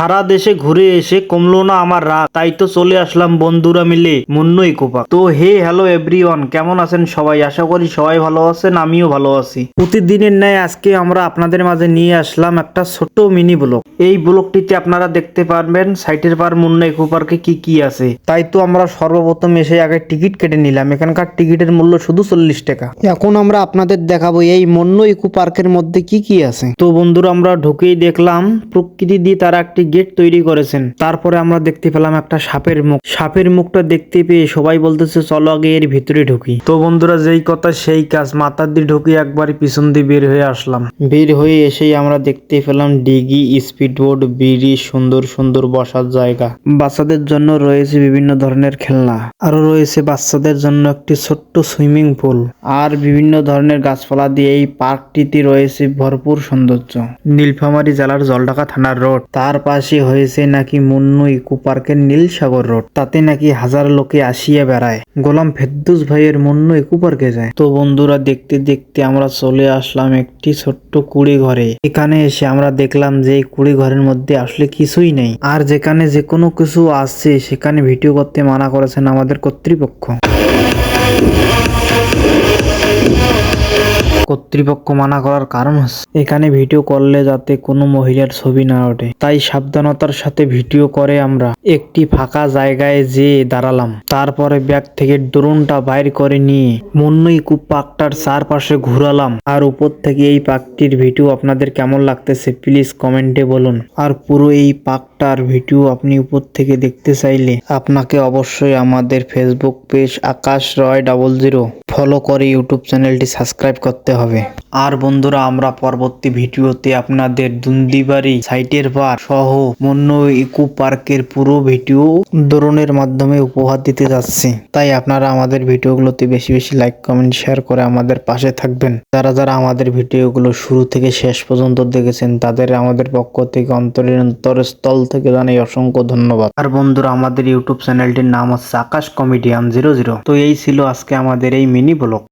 সারা দেশে ঘুরে এসে কমলো না আমার রাগ। তাই তো চলে আসলাম বন্ধুরা মিলে মুন্ন ইকোপাক তো হে হ্যালো এভরিওয়ান কেমন আছেন সবাই? আশা করি সবাই ভালো আছেন, আমিও ভালো আছি। প্রতিদিনের ন্যায় আজকে আমরা আপনাদের মাঝে নিয়ে আসলাম একটা ছোট্ট মিনি ব্লগ। এই ব্লগটিতে আপনারা দেখতে পারবেন সাইটের পার মুন্না ইকো পার্কে কি কি আছে। তাই তো আমরা সর্বপ্রথম এসে আগে টিকিট কেটে নিলাম। এখানকার টিকিটের মূল্য শুধু চল্লিশ টাকা। এখন আমরা আপনাদের দেখাবো এই মন্য ইকো পার্কের মধ্যে কি কি আছে। তো বন্ধুরা, আমরা ঢুকেই দেখলাম প্রকৃতি দিয়ে তারা একটি গেট তৈরি করেছেন। তারপরে আমরা দেখতে পেলাম একটা সাপের মুখ। সাপের মুখটা দেখতে পেয়ে সবাই বলতেছে, চলো আগে এর ভিতরে ঢুকি। তো বন্ধুরা, যেই কথা সেই কাজ মাথার দিয়ে ঢুকে একবার পিছন দিয়ে বের হয়ে আসলাম। বের হয়ে এসেই আমরা দেখতে পেলাম ডিগি স্পিড বোর্ড বিড়ি সুন্দর সুন্দর বসার জায়গা। বাচ্চাদের জন্য রয়েছে বিভিন্ন ধরনের খেলনা। আরও রয়েছে বাচ্চাদের জন্য একটি ছোট্ট সুইমিং পুল। আর বিভিন্ন ধরনের গাছপালা দিয়ে এই পার্কটিতে রয়েছে ভরপুর সৌন্দর্য। নীলফামারী জেলার জলঢাকা থানার রোড। তার পাশে হয়েছে নাকি মুন্নু ইকো পার্কের নীলসাগর রোড। তাতে নাকি হাজার লোকে আসিয়া বেড়ায়। গোলাম ফেদ্দুস ভাইয়ের মুন্নু ইকো পার্কে যায়। তো বন্ধুরা, দেখতে দেখতে আমরা চলে আসলাম একটি ছোট্ট কুড়ি ঘরে এখানে এসে আমরা দেখলাম যে এই কুড়ি ঘরের মধ্যে আসলে কিছুই নেই। আর যেখানে যে কোনো কিছু আসছে সেখানে ভিডিও করতে মানা করেছেন আমাদের কর্তৃপক্ষ। কর্তৃপক্ষ মানা করার কারণ হচ্ছে এখানে ভিডিও করলে যাতে কোনো মহিলার ছবি না ওঠে। তাই সাবধানতার সাথে ভিডিও করে আমরা একটি ফাঁকা জায়গায় যেয়ে দাঁড়ালাম। তারপরে ব্যাগ থেকে ড্রোনটা বাইর করে নিয়ে মুন্নই কূপ পার্কটার চারপাশে ঘুরালাম। আর উপর থেকে এই পার্কটির ভিডিও আপনাদের কেমন লাগতেছে প্লিজ কমেন্টে বলুন। আর পুরো এই পার্কটার ভিডিও আপনি উপর থেকে দেখতে চাইলে আপনাকে অবশ্যই আমাদের Facebook page Akash Roy double zero follow করে ইউটিউব চ্যানেলটি সাবস্ক্রাইব করতে হবে। আর বন্ধুরা, আমরা পরবর্তী ভিডিওতে আপনাদের দুন্দিবাড়ি সাইটের পার সহ মন্য ইকো পার্কের পুরো ভিডিও ড্রোনের মাধ্যমে উপহার দিতে যাচ্ছি। তাই আপনারা আমাদের ভিডিওগুলোতে বেশি বেশি লাইক কমেন্ট শেয়ার করে আমাদের পাশে থাকবেন। যারা যারা আমাদের ভিডিওগুলো শুরু থেকে শেষ পর্যন্ত দেখেছেন, তাদের আমাদের পক্ষ থেকে অন্তরের অন্তরস্থল থেকে জানাই অসংখ্য ধন্যবাদ। আর বন্ধুরা, আমাদের ইউটিউব চ্যানেলটির নাম হচ্ছে আকাশ কমেডিয়ান জিরো জিরো। তো এই ছিল আজকে আমাদের এই মিনি ব্লগ।